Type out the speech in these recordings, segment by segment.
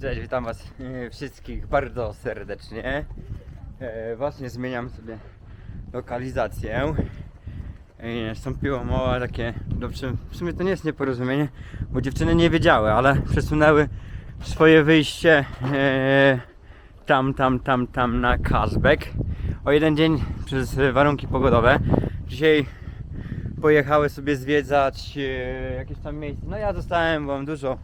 Cześć, witam was e, wszystkich bardzo serdecznie. E, Właśnie zmieniam sobie lokalizację. E, Nastąpiło małe takie, dobrze, w sumie to nie jest nieporozumienie, bo dziewczyny nie wiedziały, ale przesunęły swoje wyjście tam, tam, tam, tam na Kazbek o jeden dzień przez warunki pogodowe. Dzisiaj pojechały sobie zwiedzać jakieś tam miejsce. No ja zostałem, bo mam dużo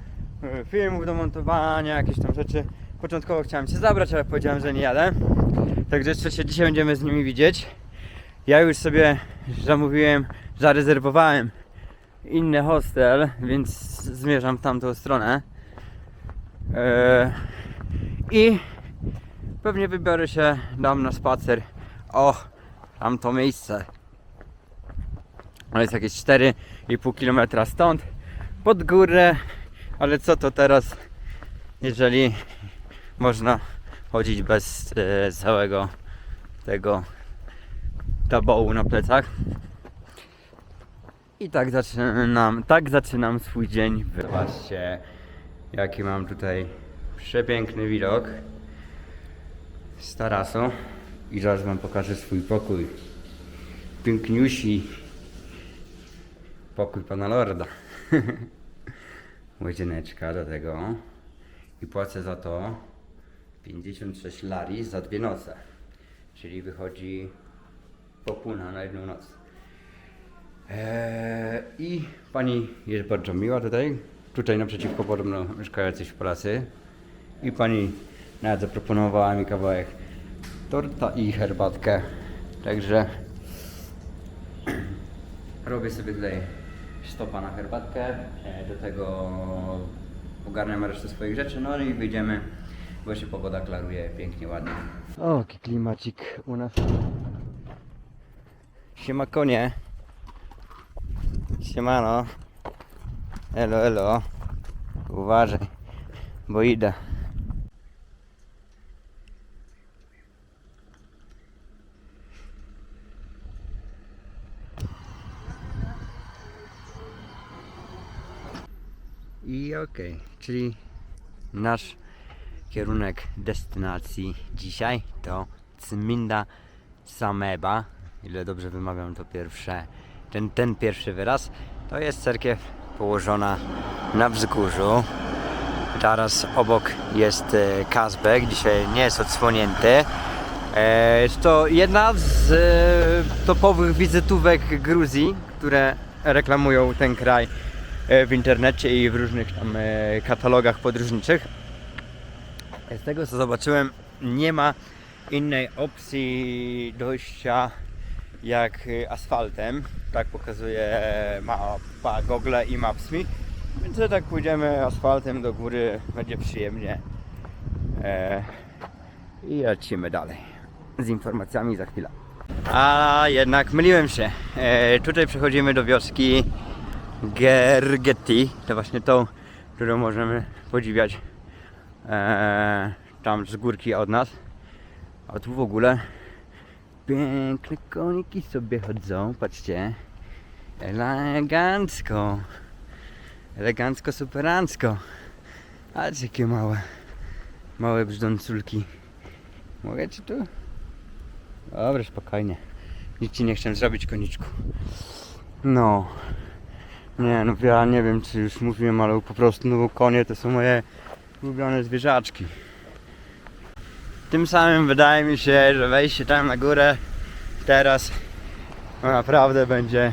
filmów do montowania, jakieś tam rzeczy. Początkowo chciałem się zabrać, ale powiedziałem, że nie jadę. Także jeszcze się dzisiaj będziemy z nimi widzieć. Ja już sobie zamówiłem, zarezerwowałem inny hostel, więc zmierzam w tamtą stronę. E, I pewnie wybiorę się dam na spacer. O, tamto miejsce. Ale jest jakieś 4,5 km stąd pod górę. Ale co to teraz, jeżeli można chodzić bez e, całego tego tabołu na plecach. I tak zaczynam, tak zaczynam swój dzień. Zobaczcie, jaki mam tutaj przepiękny widok z tarasu. I zaraz wam pokażę swój pokój. Piękniusi. Pokój pana Lorda. Łazieneczka do tego. I płacę za to 56 lari za dwie noce. Czyli wychodzi po pół na, na jedną noc. Eee, I pani jest bardzo miła tutaj. Tutaj naprzeciwko podobno mieszkają jacyś Polacy. I pani nawet zaproponowała mi kawałek torta i herbatkę. Także robię sobie tutaj stopa na herbatkę. e, Do tego ogarniam resztę swoich rzeczy. No i wyjdziemy, bo się pogoda klaruje pięknie, ładnie. O, jaki klimacik u nas. Siema konie. Siemano. Elo, elo. Uważaj, bo idę. Okej, czyli nasz kierunek destynacji dzisiaj to Cminda Sameba. Ile dobrze wymawiam to pierwsze, ten, ten pierwszy wyraz. To jest cerkiew położona na wzgórzu. Teraz obok jest e, Kazbek, dzisiaj nie jest odsłonięty. E, Jest to jedna z e, topowych wizytówek Gruzji, które reklamują ten kraj w internecie i w różnych tam e, katalogach podróżniczych. Z tego co zobaczyłem, nie ma innej opcji dojścia jak y, asfaltem. Tak pokazuje mapa Google i Maps.me. Więc tak pójdziemy asfaltem do góry, będzie przyjemnie. E, I lecimy dalej z informacjami za chwilę. A jednak myliłem się. E, tutaj przechodzimy do wioski Gergeti. To właśnie tą, którą możemy podziwiać e, tam z górki od nas. A tu w ogóle piękne koniki sobie chodzą, patrzcie. Elegancko. Elegancko, superancko. A jakie małe, małe brzdąculki. Mogę ci tu? Dobra, spokojnie. Nic ci nie chcę zrobić, koniczku. No. Nie, no ja nie wiem, czy już mówiłem, ale po prostu no, konie to są moje ulubione zwierzaczki. Tym samym wydaje mi się, że wejście tam na górę teraz no naprawdę będzie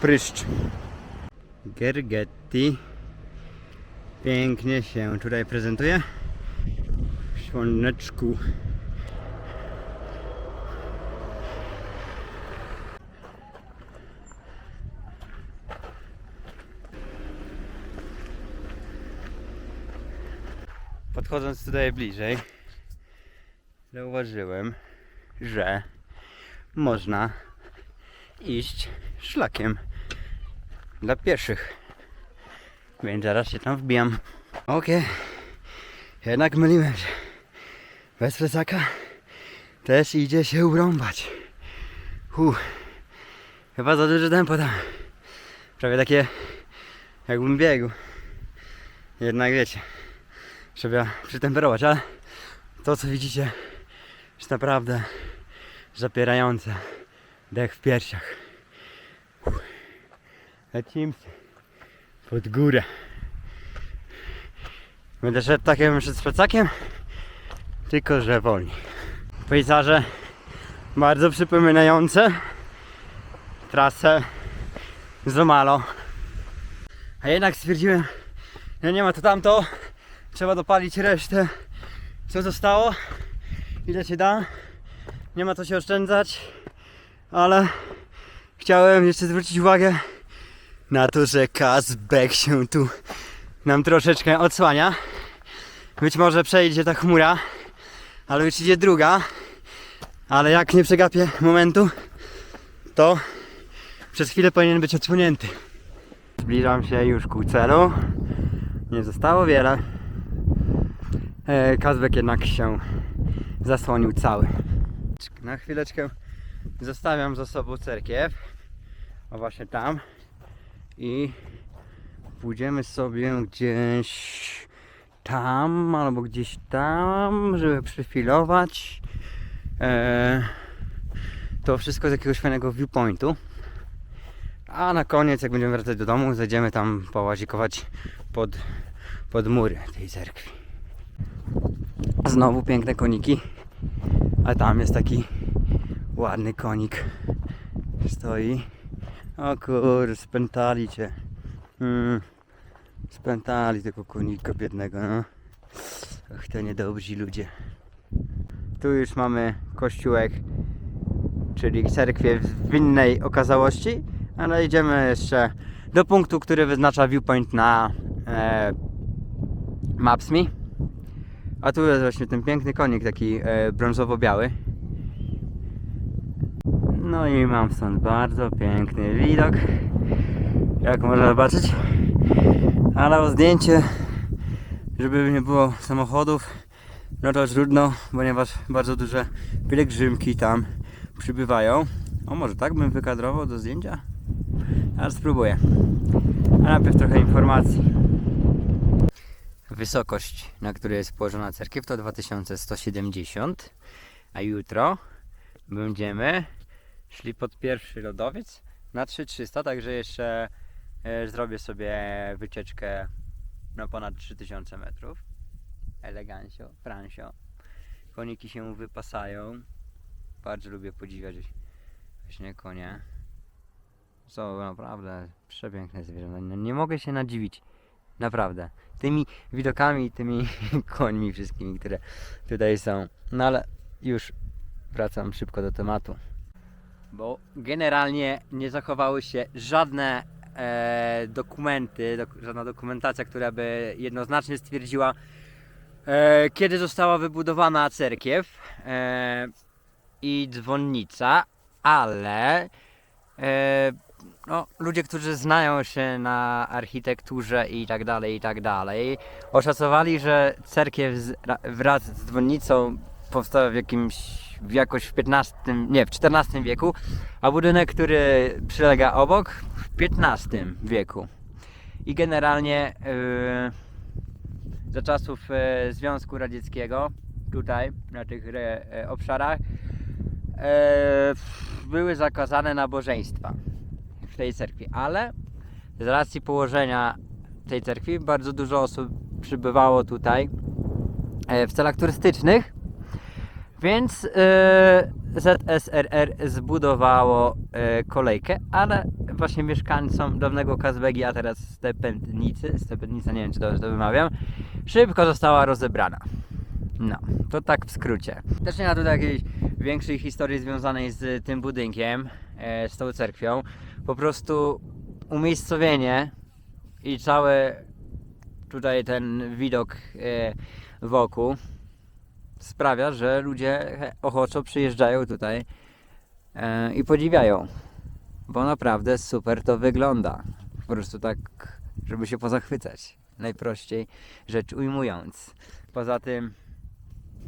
pryszcz. Gergetti pięknie się tutaj prezentuje. W Słoneczku. Podchodząc tutaj bliżej, zauważyłem, że można iść szlakiem dla pieszych. Więc zaraz się tam wbijam. Okej, jednak myliłem się. Bez plecaka też idzie się urąbać. Huh. Chyba za duży tempo tam. Prawie takie jakbym biegł. Jednak wiecie, Trzeba przytemperować, ale to co widzicie jest naprawdę zapierające dech w piersiach. Lecimy pod górę. Będę szedł tak jakbym szedł z plecakiem, tylko że wolniej. Pejzaże bardzo przypominające trasę z Romalo. A jednak stwierdziłem, że nie ma to tamto, trzeba dopalić resztę, co zostało, ile się da. Nie ma to się oszczędzać, ale chciałem jeszcze zwrócić uwagę na to, że Kazbek się tu nam troszeczkę odsłania. Być może przejdzie ta chmura, ale już idzie druga. Ale jak nie przegapię momentu, to przez chwilę powinien być odsłonięty. Zbliżam się już ku celu. Nie zostało wiele. E, Kazbek jednak się zasłonił cały. Na chwileczkę zostawiam za sobą cerkiew. O właśnie tam. I pójdziemy sobie gdzieś tam albo gdzieś tam, żeby przyfilować e, to wszystko z jakiegoś fajnego viewpointu. A na koniec, jak będziemy wracać do domu, zejdziemy tam połazikować pod, pod mury tej cerkwi. Znowu piękne koniki. A tam jest taki ładny konik. Stoi. O kur, spętali cię. Mm, spętali tego konika biednego, no. Ach, to niedobrzy ludzie. Tu już mamy kościółek, czyli cerkwie w innej okazałości, ale idziemy jeszcze do punktu, który wyznacza viewpoint na e, Maps.me. A tu jest właśnie ten piękny konik, taki e, brązowo-biały. No i mam stąd bardzo piękny widok, jak można zobaczyć. Ale o zdjęcie, żeby nie było samochodów, no to trudno, ponieważ bardzo duże pielgrzymki tam przybywają. O, może tak bym wykadrował do zdjęcia? Ale spróbuję. A najpierw trochę informacji. Wysokość, na której jest położona cerkiew to 2170, a jutro będziemy szli pod pierwszy lodowiec na 3300, także jeszcze e, zrobię sobie wycieczkę na ponad 3000 metrów. Elegancio, Fransio. Koniki się wypasają. Bardzo lubię podziwiać właśnie konie. Są naprawdę przepiękne zwierzęta. No, nie mogę się nadziwić. Naprawdę. Tymi widokami, tymi końmi wszystkimi, które tutaj są. No ale już wracam szybko do tematu. Bo generalnie nie zachowały się żadne e, dokumenty, dok, żadna dokumentacja, która by jednoznacznie stwierdziła, e, kiedy została wybudowana cerkiew e, i dzwonnica, ale e, no, ludzie, którzy znają się na architekturze i tak dalej, i tak dalej, oszacowali, że cerkiew z, ra- wraz z dzwonnicą powstała w jakimś, w jakoś w XV, nie, w XIV wieku, a budynek, który przylega obok, w XV wieku. I generalnie yy, za czasów e, Związku Radzieckiego, tutaj, na tych e, obszarach, e, były zakazane nabożeństwa tej cerkwi, ale z racji położenia tej cerkwi bardzo dużo osób przybywało tutaj e, w celach turystycznych, więc e, ZSRR zbudowało e, kolejkę, ale właśnie mieszkańcom dawnego Kazbegi, a teraz Stepędnicy, Stepędnica, nie wiem czy dobrze to wymawiam, szybko została rozebrana. No, to tak w skrócie. Też nie ma tutaj jakiejś większej historii związanej z tym budynkiem, z tą cerkwią. Po prostu umiejscowienie i cały tutaj ten widok e, wokół sprawia, że ludzie ochoczo przyjeżdżają tutaj e, i podziwiają. Bo naprawdę super to wygląda. Po prostu tak, żeby się pozachwycać. Najprościej rzecz ujmując. Poza tym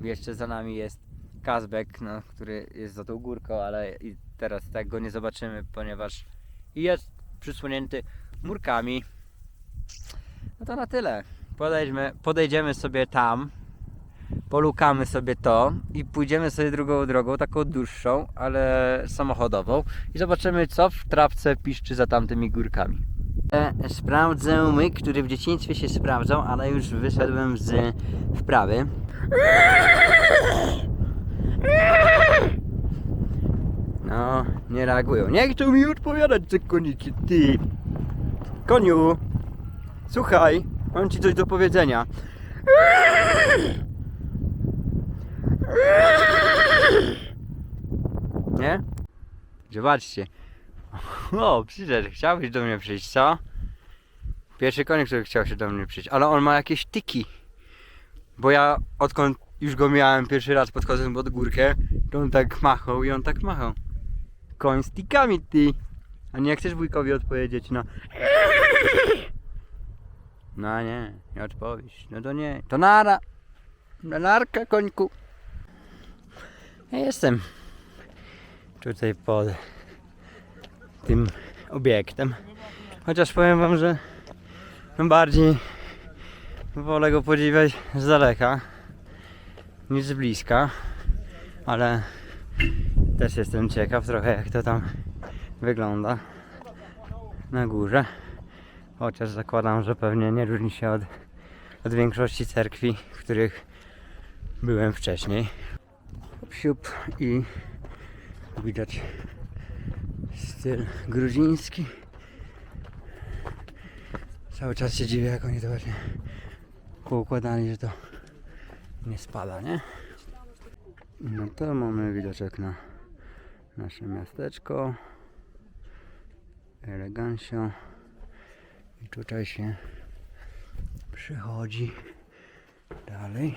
jeszcze za nami jest Kazbek, no, który jest za tą górką, ale teraz tak go nie zobaczymy, ponieważ jest przysłonięty murkami. No to na tyle. Podejdźmy, podejdziemy sobie tam, polukamy sobie to i pójdziemy sobie drugą drogą, taką dłuższą, ale samochodową i zobaczymy co w trawce piszczy za tamtymi górkami. E, sprawdzę myk, który w dzieciństwie się sprawdzał, ale już wyszedłem z wprawy. No, nie reagują. Nie chcą mi odpowiadać te koniki, ty. Koniu, słuchaj, mam ci coś do powiedzenia. Nie? Zobaczcie. O, przyszedł, chciałbyś do mnie przyjść, co? Pierwszy konik, który chciał się do mnie przyjść, ale on ma jakieś tyki. Bo ja odkąd już go miałem pierwszy raz podchodząc pod górkę, to on tak machał i on tak machał. Koń z tikami, ty. A nie chcesz wujkowi odpowiedzieć, no. No nie, nie odpowiesz. No to nie. To nara. Na narka, końku. Ja jestem tutaj pod tym obiektem. Chociaż powiem wam, że no bardziej wolę go podziwiać z daleka niż z bliska. Ale też jestem ciekaw trochę jak to tam wygląda na górze. Chociaż zakładam, że pewnie nie różni się od, od większości cerkwi, w których byłem wcześniej. Siup i widać styl gruziński. Cały czas się dziwię, jak oni to właśnie poukładali, że to nie spada, nie? No to mamy widoczek na nasze miasteczko. Elegancio. I tutaj się przychodzi dalej.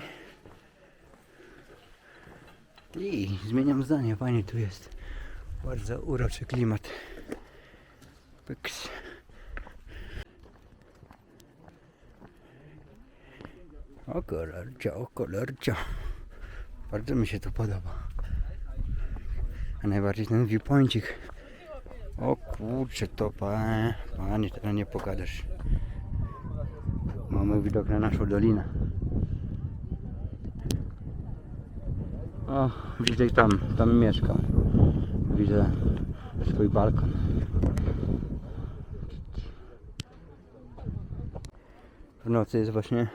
I zmieniam zdanie, panie, tu jest bardzo uroczy klimat. Pyks. O kolorcio, o kolorcio. Bardzo mi się to podoba. A najbardziej ten viewpointik. O kurczę, to panie, panie, teraz nie pokażesz. Mamy widok na naszą dolinę. O, widzę tam, tam mieszkam. Widzę swój balkon. W nocy jest właśnie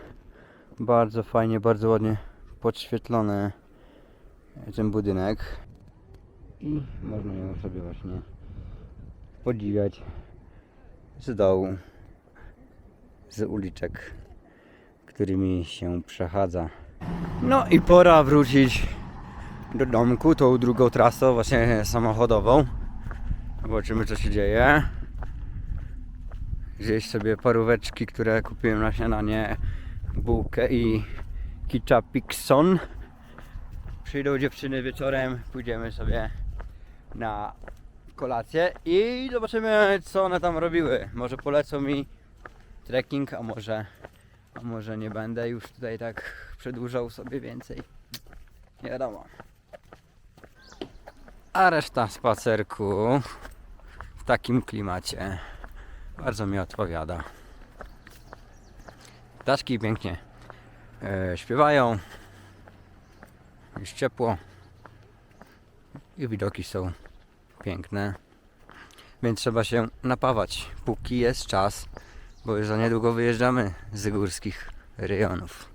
bardzo fajnie, bardzo ładnie podświetlony ten budynek. I można ją sobie właśnie podziwiać z dołu, z uliczek, którymi się przechadza. No i pora wrócić do domku tą drugą trasą, właśnie samochodową. Zobaczymy co się dzieje. Gdzieś sobie paróweczki, które kupiłem na śniadanie, bułkę i kitchapikson. Przyjdą dziewczyny wieczorem, pójdziemy sobie na kolację i zobaczymy co one tam robiły. Może polecą mi trekking, a może, a może nie będę już tutaj tak przedłużał sobie więcej. Nie wiadomo. A reszta spacerku w takim klimacie bardzo mi odpowiada. Ptaszki pięknie e, śpiewają. Jest ciepło. I widoki są piękne. Więc trzeba się napawać, póki jest czas, bo już za niedługo wyjeżdżamy z górskich rejonów.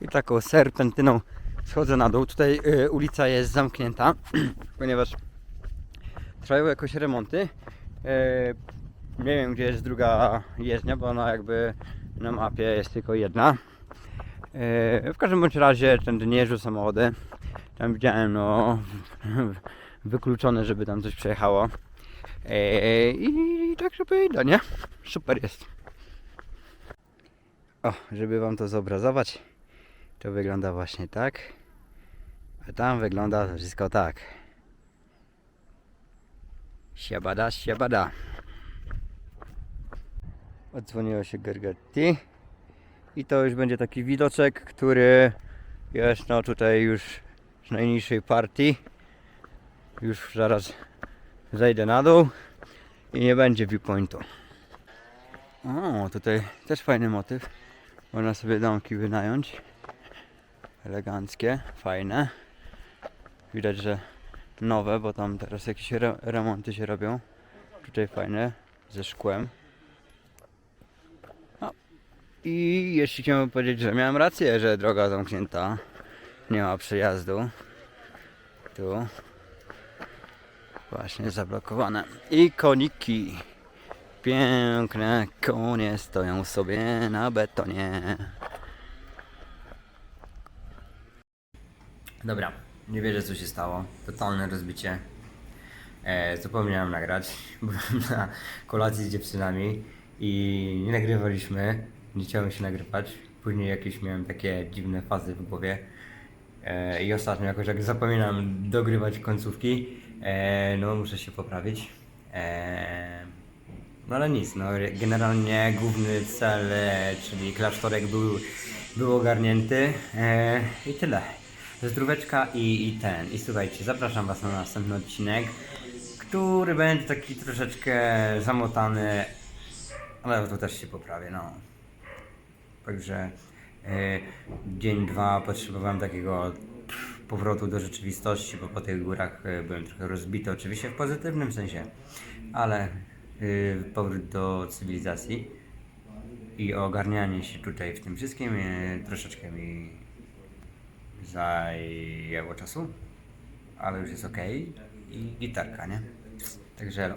I taką serpentyną schodzę na dół. Tutaj y, ulica jest zamknięta, ponieważ trwają jakoś remonty. Y, nie wiem gdzie jest druga jezdnia, bo ona jakby na mapie jest tylko jedna. Y, w każdym bądź razie tędy nie samochody. Tam widziałem no wykluczone, żeby tam coś przejechało. Y, I tak sobie idę, nie? Super jest. O, żeby wam to zobrazować, to wygląda właśnie tak. A tam wygląda to wszystko tak. Siabada, siabada. Odzwoniło się Gergetti. I to już będzie taki widoczek, który jest no tutaj już najniższej partii. Już zaraz zejdę na dół i nie będzie viewpointu. O, tutaj też fajny motyw. Można sobie domki wynająć. Eleganckie, fajne. Widać, że nowe, bo tam teraz jakieś re remonty się robią. Tutaj fajne, ze szkłem. O. I jeszcze chciałem powiedzieć, że miałem rację, że droga zamknięta. Nie ma przejazdu. Tu. Właśnie zablokowane. I koniki. Piękne konie stoją sobie na betonie. Dobra, nie wierzę co się stało. Totalne rozbicie. E, zapomniałem nagrać. Byłem na kolacji z dziewczynami i nie nagrywaliśmy. Nie chciałem się nagrywać. Później jakieś miałem takie dziwne fazy w głowie. E, I ostatnio jakoś jak zapominam dogrywać końcówki. E, no muszę się poprawić. E, no ale nic, no generalnie główny cel, e, czyli klasztorek był, był ogarnięty e, i tyle. Zdróweczka i, i ten. I słuchajcie, zapraszam Was na następny odcinek, który będzie taki troszeczkę zamotany, ale to też się poprawię, no. Także e, dzień dwa potrzebowałem takiego powrotu do rzeczywistości, bo po tych górach e, byłem trochę rozbity, oczywiście w pozytywnym sensie, ale e, powrót do cywilizacji i ogarnianie się tutaj w tym wszystkim troszeczkę mi zajęło czasu, ale już jest ok i gitarka, nie? Także.